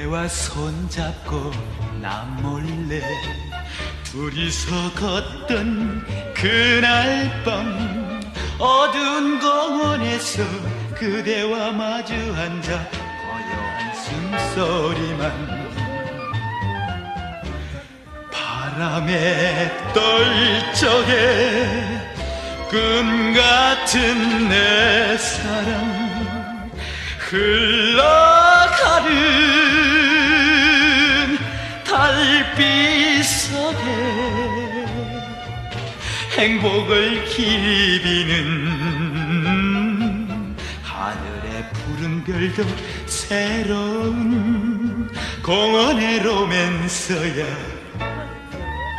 그대와 손잡고 나 몰래 둘이서 걷던 그날 밤 어두운 공원에서 그대와 마주 앉아 고요한 숨소리만 바람에 떨적해 꿈 같은 내 사랑 흘러 달빛 속에 행복을 기비는 하늘의 푸른 별도 새로운 공원의 로맨스야